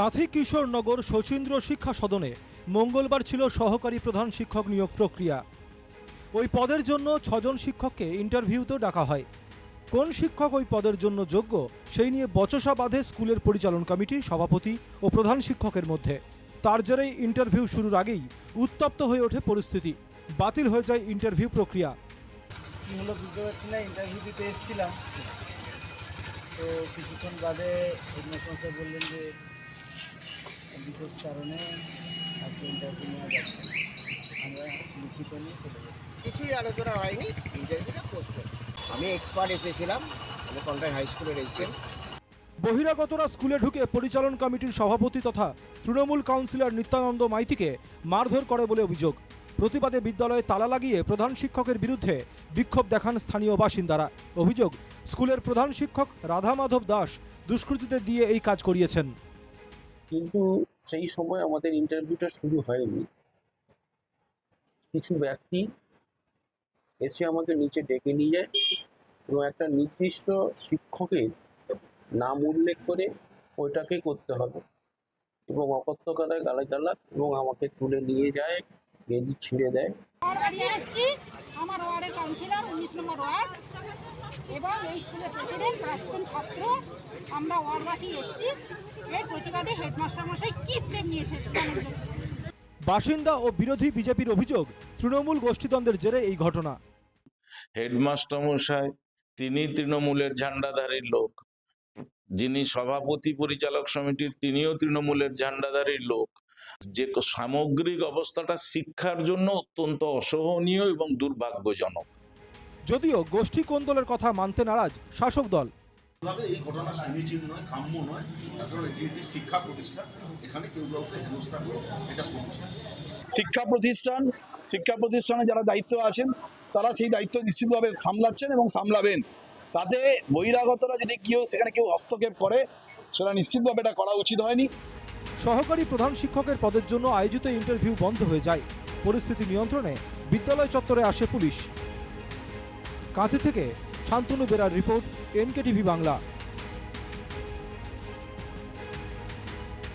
কাঁথি কিশোরনগর শচীন্দ্র শিক্ষা সদনে মঙ্গলবার ছিল সহকারী প্রধান শিক্ষক নিয়োগ প্রক্রিয়া। ওই পদের জন্য ছজন শিক্ষককে ইন্টারভিউতেও ডাকা হয়। কোন শিক্ষক ওই পদের জন্য যোগ্য, সেই নিয়ে বচসা বাঁধে স্কুলের পরিচালন কমিটির সভাপতি ও প্রধান শিক্ষকের মধ্যে। তার জেরেই ইন্টারভিউ শুরুর আগেই উত্তপ্ত হয়ে ওঠে পরিস্থিতি। বাতিল হয়ে যায় ইন্টারভিউ প্রক্রিয়া। এসেছিলাম। তো কিছুক্ষণ বাদে বললেন যে বিশেষ কারণে আজকে ইন্টারভিউ নেওয়া যাচ্ছে আমরা লিখিত নিয়ে চলে কিছুই আলোচনা হয়নি। ইন্টারভিউটা পোস্ট আমি এক্সপার্ট এসেছিলাম। আমি কন্টাই হাই স্কুলের বহিরাগতরা স্কুলে ঢুকে পরিচালন কমিটির সভাপতি তথা তৃণমূল কাউন্সিলর নিত্যানন্দ মাইতিকে মারধর করে বলে অভিযোগ। প্রতিবাদে বিদ্যালয়ে তালা লাগিয়ে প্রধান শিক্ষকের বিরুদ্ধে বিক্ষোভ দেখান স্থানীয় বাসিন্দারা। অভিযোগ স্কুলের প্রধান শিক্ষক রাধা মাধব দাস দুষ্কৃতীদের দিয়ে এই কাজ করিয়েছেন। কিন্তু সেই সময় আমাদের ইন্টারভিউটা শুরু হয়নি। কিছু ব্যক্তি এসে আমাকে নিচে ডেকে নিয়ে যায় এবং একটা নির্দিষ্ট শিক্ষকের নাম উল্লেখ করে ওইটাকে করতে হবে এবং অকথ্যকারায় গালাগালাজ এবং আমাকে তুলে নিয়ে যায় গেঞ্জি ছিঁড়ে দেয়। আমার ওয়ার্ডের কাউন্সিলর, উনিশ নম্বর ওয়ার্ড, এবং এই স্কুলের প্রেসিডেন্ট, প্রাক্তন ছাত্র আমরা ওয়ার্ডবাসী এসেছি। এর প্রতিবাদে হেডমাস্টার মশাই কি স্টেপ নিয়েছে জানার জন্য। বাসিন্দা ও বিরোধী বিজেপির অভিযোগ তৃণমূল গোষ্ঠীদ্বন্দ্বের জেরে এই ঘটনা। হেডমাস্টার মশাই তিনি তৃণমূলের ঝান্ডাধারীর লোক। যিনি সভাপতি পরিচালক সমিতির তিনিও তৃণমূলের ঝান্ডাধারীর লোক। যে সামগ্রিক অবস্থাটা শিক্ষার জন্য অত্যন্ত অসহনীয় এবং দুর্ভাগ্যজনক। যদিও গোষ্ঠী কোন্দলের কথা মানতে নারাজ শাসক দল। ভাবে এই ঘটনা সমীচীন নয় কাম্য নয় তার কারণ এটি একটি শিক্ষা প্রতিষ্ঠান। এখানে কেউ কাউকে হেনস্থা করে এটা শুনছে। শিক্ষা প্রতিষ্ঠান শিক্ষা প্রতিষ্ঠানে যারা দায়িত্ব আছেন তারা সেই দায়িত্ব নিশ্চিতভাবে সামলাচ্ছেন এবং সামলাবেন। তাতে বহিরাগতরা যদি কেউ সেখানে কেউ হস্তক্ষেপ করে সেটা নিশ্চিতভাবে এটা করা উচিত হয়নি। সহকারী প্রধান শিক্ষকের পদের জন্য আয়োজিত ইন্টারভিউ বন্ধ হয়ে যায়। পরিস্থিতি নিয়ন্ত্রণে বিদ্যালয় চত্বরে আসে পুলিশ। কাঁথি থেকে শান্তনু বেরার রিপোর্ট এনকেটিভি বাংলা।